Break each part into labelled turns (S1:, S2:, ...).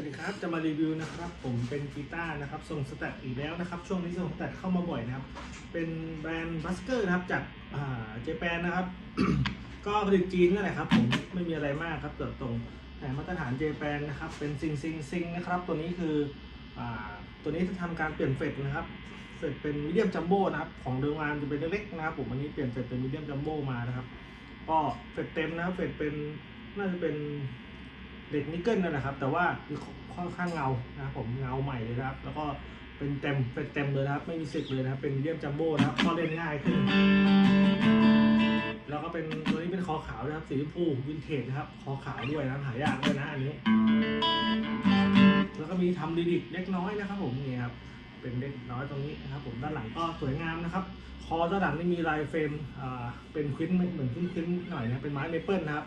S1: วัสดีครับจะมารีวิวนะครับผมเป็นกีตาร์นะครับทรงสแตทอีกแล้วนะครับ ช่วงนี้ทรงสแตทเข้ามาบ่อยนะครับ เป็นแบรนด์บัสเกอร์นะครับจากอ่าเจแปนนะครับ ก็ผลิตจีนนั่นแหละครับผมไม่มีอะไรมากครับเติบตรงแต่มาตรฐานเจแปนนะครับเป็นซิงซิงซิงนะครับ ตัวนี้คืออ่าตัวนี้จะทำการเปลี่ยนเฟดนะครับเฟดเป็นมีเดียมจัมโบ้นะครับของเดิมงานจะเป็นเล็กๆนะครับผมอันนี้เปลี่ยนเฟดเป็นมีเดียมจัมโบ้มานะครับก็เฟดเต็มนะครับเฟดเป็นน่าจะเป็น เด็กนิกเกิลนั่นแหละครับ แต่ว่าค่อนข้างเงานะครับผมเงาใหม่เลยนะครับ แล้วก็เป็นเต็มเป็นเต็มเลยนะครับ ไม่มีสึกเลยนะครับ เป็นเดียมจัมโบ้นะครับก็เล่นง่ายขึ้น แล้วก็เป็นตัวนี้เป็นคอขาวนะครับสีชมพูวินเทจนะครับคอขาวด้วยนะหายากด้วยนะอันนี้ แล้วก็มีทำดีดิกเล็กน้อยนะครับ ผมนี่ครับเป็นเล็กน้อยตรงนี้นะครับผมด้านหลังก็สวยงามนะครับ คอด้านหลังนี่มีลายเฟรมอ่าเป็นควินเหมือนควินควินหน่อยนะเป็นไม้เมเปิลนะครับ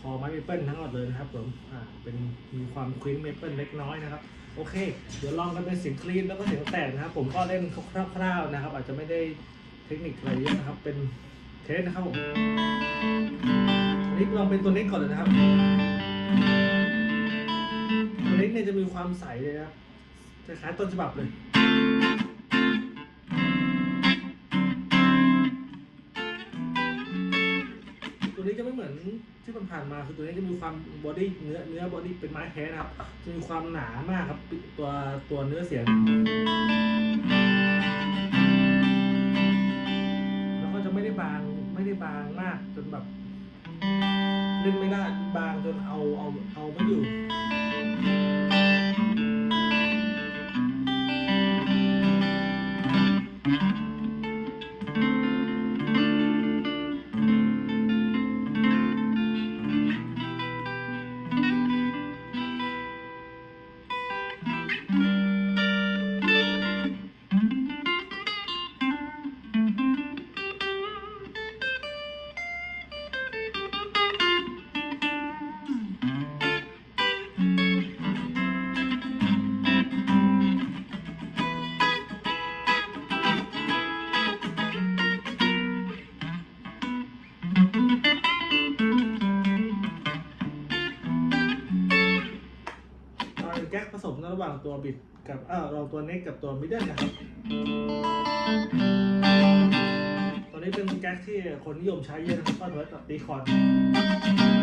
S1: คอไม้เมเปิลทั้งหมดเลยนะครับผมอ่าเป็นมีความควินเมเปิลเล็กน้อยนะครับโอเค เดี๋ยวลองกันเป็นเสียงคลีนแล้วก็เสียงแตกนะครับ ผมก็เล่นคร่าวๆนะครับ อาจจะไม่ได้เทคนิคอะไรเยอะนะครับ เป็นเทสนะครับผมอันนี้ลองเป็นตัวเล็กก่อนเลยนะครับ ตัวเล็กเนี่ยจะมีความใสเลยนะครับคล้ายต้นฉบับเลย อนที่ผ่านมาคือตัวนี้จะมีความบอดี้เนื้อเนื้อบอดี้เป็นไม้แท้นะครับจะมีความหนามากครับตัวตัวเนื้อเสียง แล้วก็จะไม่ได้บางไม่ได้บางมากจนแบบเล่นไม่ได้บางจนเอาเอาเอาไม่อยู่ หว่างตัวบิดกับเออเราตัวเน็กกับตัวมิดเดิลนะครับ ตัวนี้เป็นแก๊กที่คนนิยมใช้เยอะนะครับก็ถือว่าตีคอร์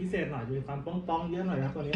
S1: พิเศษหน่อยมีความป้องๆเยอะหน่อยครับตัวนี้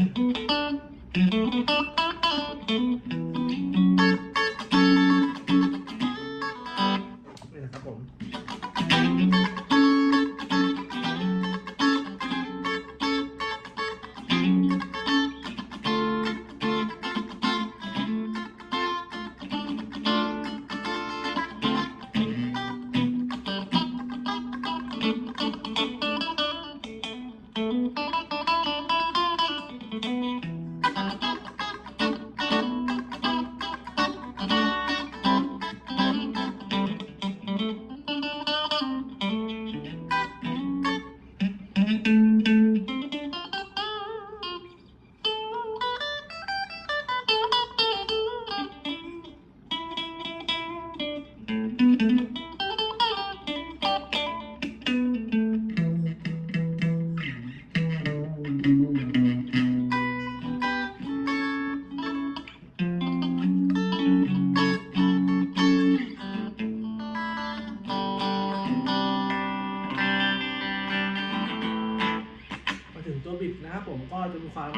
S1: ความ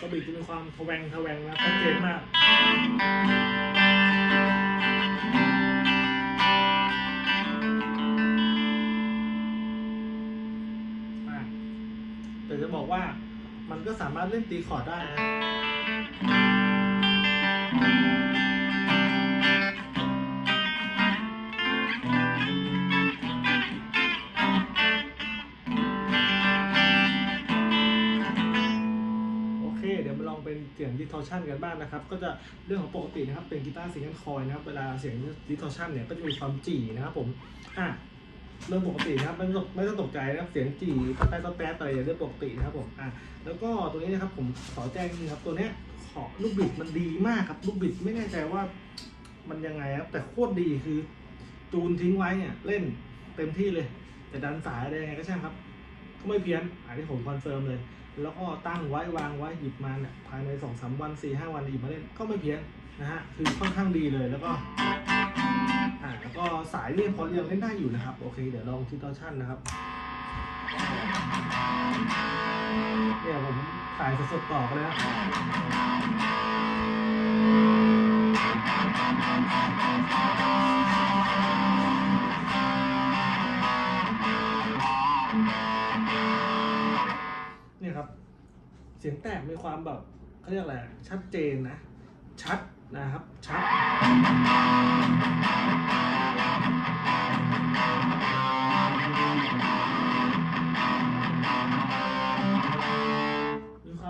S1: ก็บีทจะมีความทแวงทแวงนะชัดเจนมากแต่จะบอกว่ามันก็สามารถเล่นตีคอร์ดได้นะ เสียง distortion กันบ้างนะครับ ก็จะเรื่องของปกตินะครับ เป็นกีตาร์ซิงเกิลคอยนะครับ เวลาเสียง distortion เนี่ยก็จะมีความจี่นะครับผม อะเรื่องปกตินะครับไม่ต้องไม่ต้องตกใจนะครับเสียงจีตะแป๊ะแป๊ะอะไรอย่างเรื่องปกตินะครับผมอะแล้วก็ตัวนี้นะครับผมขอแจ้งนิดครับตัวเนี้ยขอลูกบิดมันดีมากครับลูกบิดไม่แน่ใจว่ามันยังไงครับแต่โคตรดีคือจูนทิ้งไว้เนี่ยเล่นเต็มที่เลย แต่ดันสายอะไรยังไงก็ช่างครับก็ไม่เพี้ยนอันนี้ผมคอนเฟิร์มเลย แล้วก็ตั้งไว้วางไว้หยิบมาเนี่ยภายในสองสามวันสี่ห้าวันหยิบมาเล่นก็ไม่เพี้ยนนะฮะคือค่อนข้างดีเลยแล้วก็อ่าแล้วก็สายเรียบพอเรียงเล่นได้อยู่นะครับ โอเคเดี๋ยวลองทิตอชั่นนะครับเนี่ยผมถ่ายสดๆต่อกันเลย เสียงแตกมีความแบบเขาเรียกอะไรชัดเจนนะ ชัดนะครับ ชัด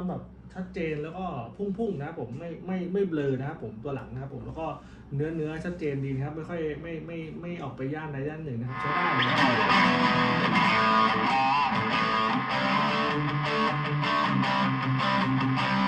S1: แบบชัดเจนแล้วก็พุ่งๆนะผมไม่ไม่ไม่เบลอนะครับผมตัวหลังนะครับผมแล้วก็เนื้อเนื้อชัดเจนดีนะครับ ไม่ค่อยไม่ไม่ไม่ออกไปย่านใดย่านหนึ่งนะครับใช้ได้นะครับ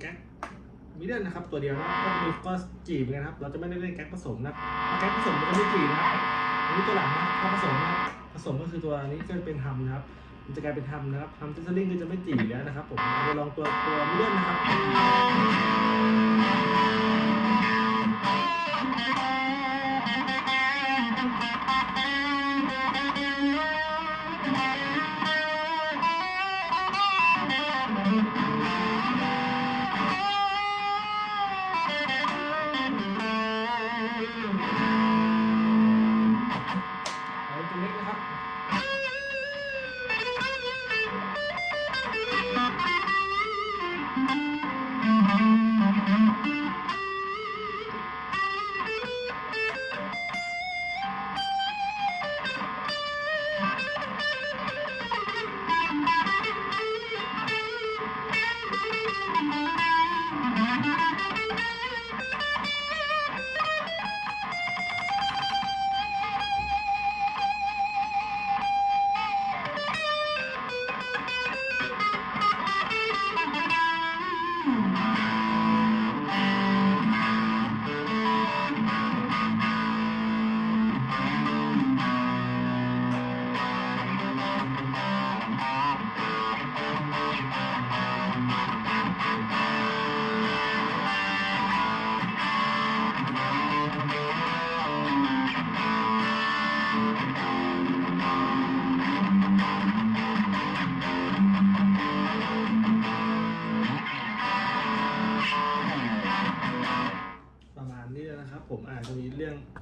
S1: แก๊กมิเดิลนะครับตัวเดียวนะก็จะมีก็จีบเหมือนกันครับ เราจะไม่ได้เล่นแก๊กผสมนะแก๊กผสมมันจะไม่จีบนะครับอันนี้ตัวหลังนะถ้าผสมนะผสมก็คือตัวนี้ก็เป็นฮัมนะครับมันจะกลายเป็นฮัมนะครับฮัมทิสลิงก็จะไม่จีบแล้วนะครับผมเราลองตัวตัวมิเดิลนะครับ Ha ha ha!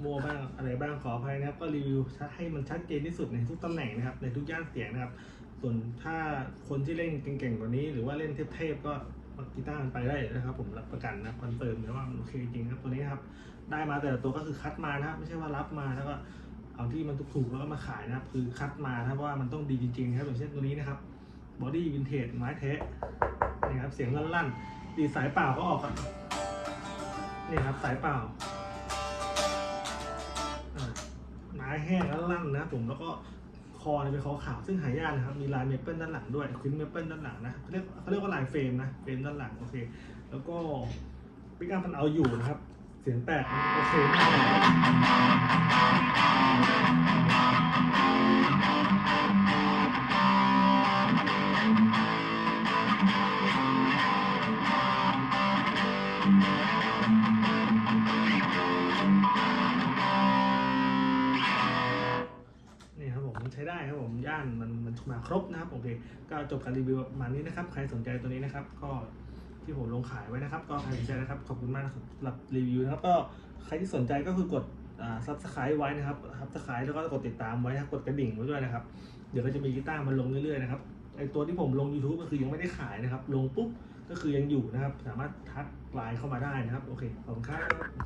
S1: มัวบ้างอะไรบ้างขออภัยนะครับ ก็รีวิวชัดให้มันชัดเจนที่สุดในทุกตำแหน่งนะครับ ในทุกย่านเสียงนะครับ ส่วนถ้าคนที่เล่นเก่งๆกว่านี้ หรือว่าเล่นเทพๆก็เอากีตาร์มันไปได้นะครับ ผมรับประกันนะคอนเฟิร์มเลยว่ามันโอเคจริงครับตัวนี้ครับ ได้มาแต่ละตัวก็คือคัดมานะครับ ไม่ใช่ว่ารับมาแล้วก็เอาที่มันถูกๆแล้วก็มาขายนะครับ คือคัดมานะครับว่ามันต้องดีจริงๆนะครับอย่างเช่นตัวนี้นะครับบอดี้วินเทจไม้แท้นี่ครับเสียงลั่นๆดีสายเปล่าก็ออกครับนี่ครับสายเปล่า แห้งแล้วลั่นนะผมแล้วก็คอเนี่ยเป็นคอขาวซึ่งหายากนะครับ มีลายเมเปิลด้านหลังด้วยควินเมเปิลด้านหลังนะเขาเรียกเขาเรียกว่าลายเฟรมนะเฟรมด้านหลังโอเค แล้วก็ปิกอัพมันเอาอยู่นะครับ เสียงแตกโอเคานมันมันมาครบนะครับโอเคก็จบการรีวิวประมาณนี้นะครับใครสนใจตัวนี้นะครับ ก็ที่ผมลงขายไว้นะครับ ก็ใครสนใจนะครับขอบคุณมากสำหรับรีวิวนะครับก็ใครที่สนใจก็คือกดซับสไครต์ไว้นะครับซับสไครต์แล้วก็กดติดตามไว้นะกดกระดิ่งไว้ด้วยนะครับ เดี๋ยวก็จะมีกีตาร์มาลงเรื่อยๆนะครับไอตัวที่ผมลง YouTube ก็คือยังไม่ได้ขายนะครับ ลงปุ๊บก็คือยังอยู่นะครับ สามารถทักไลน์เข้ามาได้นะครับ โอเค ขอบคุณครับ